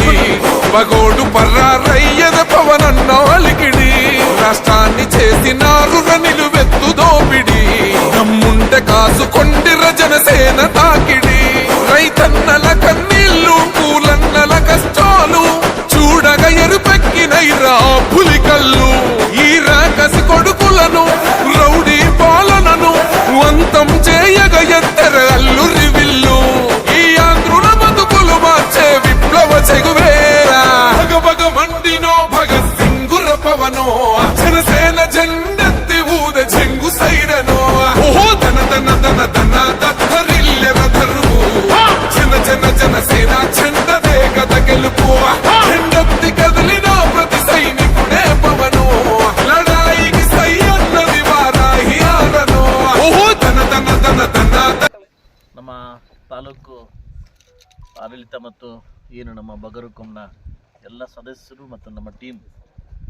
దేవగోడు పర్రారయ్యద పవనన్న అలికిడి. రాష్ట్రాన్ని చేసినారు నిలువెత్తు దోపిడి. దమ్ముంటే కాసుకొండిర జనసేన తాకిడి. రైతన్నల కన్నీళ్ళు పూలన్నల కష్టాలు. చూడగ ఎరుపెక్కినైరా పులికల్లు. ఈ రాకసి కొడుకులను రౌడీ పాలనను వంతం చేయగ ఎత్తర ನುಡಿಯುವನೋ ಜನಸೇನ ಜಂಡತ್ತಿ ಊದ ಜಂಗು ಸೈರನೋ? ಓಹೋ ದನ ದನ ದನ ದನ ದರಿಲ್ಲೆವರು ಜನ ಜನ ಜನ ಸೇನಾ ಚಂಡ ವೇಗದ ಗೆಲುಪು. ಹೆಂಡತ್ತಿ ಕದಲಿನ ಪ್ರತಿ ಸೈನಿಕುಡೇ ಪವನೋ? ಲಡಾಯಿಗೆ ಸೈಯನ್ನ ವಿವಾರ ಹಿಯಾರನೋ ಓಹೋ ದನ ದನ ದನ ದನ ನಮ್ಮ ತಾಲೂಕು ಆಡಳಿತ ಮತ್ತು ಏನು ನಮ್ಮ ಬಗರುಕುಂನ ಎಲ್ಲ ಸದಸ್ಯರು ಮತ್ತು ನಮ್ಮ ಟೀಮ್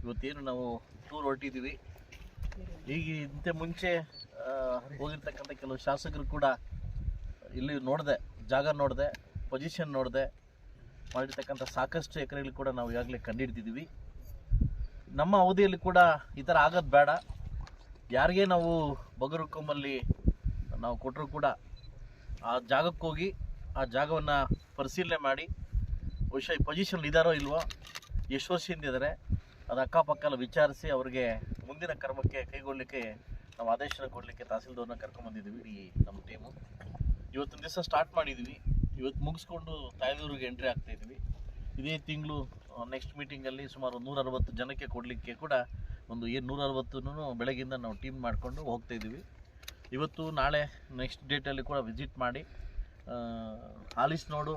ಇವತ್ತೇನು ನಾವು ಟೂರ್ ಹೊರಟಿದ್ದೀವಿ. ಈಗ ಇಂತೆ ಮುಂಚೆ ಹೋಗಿರ್ತಕ್ಕಂಥ ಕೆಲವು ಶಾಸಕರು ಕೂಡ ಇಲ್ಲಿ ನೋಡಿದೆ, ಜಾಗ ನೋಡಿದೆ ಪೊಸಿಷನ್ ನೋಡಿದೆ, ಮಾಡಿರ್ತಕ್ಕಂಥ ಸಾಕಷ್ಟು ಎಕರೆಗಳು ಕೂಡ ನಾವು ಈಗಾಗಲೇ ಕಂಡುಹಿಡ್ದಿದ್ದೀವಿ ನಮ್ಮ ಅವಧಿಯಲ್ಲಿ ಕೂಡ ಈ ಥರ ಆಗೋದು ಬೇಡ. ಯಾರಿಗೆ ನಾವು ಬಗರುಕೊಮ್ಮಲ್ಲಿ ನಾವು ಕೊಟ್ಟರು ಕೂಡ ಆ ಜಾಗಕ್ಕೆ ಹೋಗಿ ಆ ಜಾಗವನ್ನು ಪರಿಶೀಲನೆ ಮಾಡಿ, ಬಹುಶಃ ಈ ಪೊಸಿಷನ್ ಇದ್ದಾರೋ ಇಲ್ವೋ ಎಷ್ಟು ವರ್ಷದಿಂದ ಇದ್ದಾರೆ ಅದು ಅಕ್ಕಪಕ್ಕ ಎಲ್ಲ ವಿಚಾರಿಸಿ ಅವರಿಗೆ ಮುಂದಿನ ಕರ್ಮಕ್ಕೆ ಕೈಗೊಳ್ಳಲಿಕ್ಕೆ ನಾವು ಆದೇಶನ ಕೊಡಲಿಕ್ಕೆ ತಹಸೀಲ್ದಾರ್ನ ಕರ್ಕೊಂಬಂದಿದ್ದೀವಿ ಇಡೀ ನಮ್ಮ ಟೀಮು ಇವತ್ತಿನ ದಿವಸ ಸ್ಟಾರ್ಟ್ ಮಾಡಿದ್ದೀವಿ ಇವತ್ತು ಮುಗಿಸ್ಕೊಂಡು ತಾಯದೂರಿಗೆ ಎಂಟ್ರಿ ಆಗ್ತಾ ಇದ್ದೀವಿ. ಇದೇ ತಿಂಗಳು ನೆಕ್ಸ್ಟ್ ಮೀಟಿಂಗಲ್ಲಿ ಸುಮಾರು ನೂರ ಅರವತ್ತು ಜನಕ್ಕೆ ಕೊಡಲಿಕ್ಕೆ ಕೂಡ ಒಂದು ಏನು ನೂರ ಅರವತ್ತನ್ನು ಬೆಳಗಿಂದ ನಾವು ಟೀಮ್ ಮಾಡಿಕೊಂಡು ಹೋಗ್ತಾಯಿದ್ದೀವಿ ಇವತ್ತು ನಾಳೆ ನೆಕ್ಸ್ಟ್ ಡೇಟಲ್ಲಿ ಕೂಡ ವಿಸಿಟ್ ಮಾಡಿ ಆಲಿಸ್ ನೋಡು.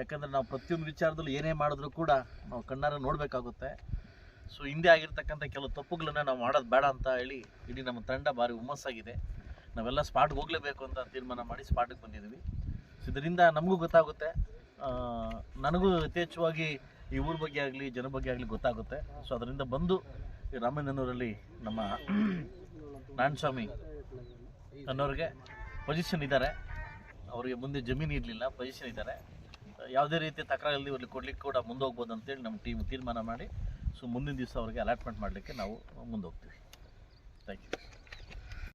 ಯಾಕಂದರೆ ನಾವು ಪ್ರತಿಯೊಂದು ವಿಚಾರದಲ್ಲೂ ಏನೇ ಮಾಡಿದ್ರು ಕೂಡ ನಾವು ಕಣ್ಣಾರೆ ನೋಡಬೇಕಾಗುತ್ತೆ. ಸೊ ಹಿಂದೆ ಆಗಿರ್ತಕ್ಕಂಥ ಕೆಲವು ತಪ್ಪುಗಳನ್ನ ನಾವು ಮಾಡೋದು ಬೇಡ ಅಂತ ಹೇಳಿ ಇಡೀ ನಮ್ಮ ತಂಡ ಭಾರಿ ಹುಮ್ಮಸ್ಸಾಗಿದೆ. ನಾವೆಲ್ಲ ಸ್ಪಾಟ್ಗೆ ಹೋಗಲೇಬೇಕು ಅಂತ ತೀರ್ಮಾನ ಮಾಡಿ ಸ್ಪಾಟಿಗೆ ಬಂದಿದ್ದೀವಿ. ಸೊ ಇದರಿಂದ ನಮಗೂ ಗೊತ್ತಾಗುತ್ತೆ. ನನಗೂ ಯಥೇಚ್ಛವಾಗಿ ಈ ಊರ ಬಗ್ಗೆ ಆಗಲಿ, ಜನ ಬಗ್ಗೆ ಆಗಲಿ ಗೊತ್ತಾಗುತ್ತೆ. ಸೊ ಅದರಿಂದ ಬಂದು ಈ ರಾಮಣ್ಣನೂರಲ್ಲಿ ನಮ್ಮ ನಾರಾಯಣಸ್ವಾಮಿ ಅನ್ನೋರಿಗೆ ಪೊಸಿಷನ್ ಇದ್ದಾರೆ. ಅವರಿಗೆ ಮುಂದೆ ಜಮೀನು ಇರಲಿಲ್ಲ ಪೊಸಿಷನ್ ಇದ್ದಾರೆ. ಯಾವುದೇ ರೀತಿಯ ತಕರಾರಲ್ಲಿ ಅವ್ರಿಗೆ ಕೊಡ್ಲಿಕ್ಕೆ ಕೂಡ ಮುಂದೆ ಹೋಗ್ಬೋದು ಅಂತೇಳಿ ನಮ್ಮ ಟೀಮ್ ತೀರ್ಮಾನ ಮಾಡಿ ಸೊ ಮುಂದಿನ ದಿವಸ ಅವರಿಗೆ ಅಲಾಟ್ಮೆಂಟ್ ಮಾಡಲಿಕ್ಕೆ ನಾವು ಮುಂದೆ ಹೋಗ್ತೀವಿ. Thank you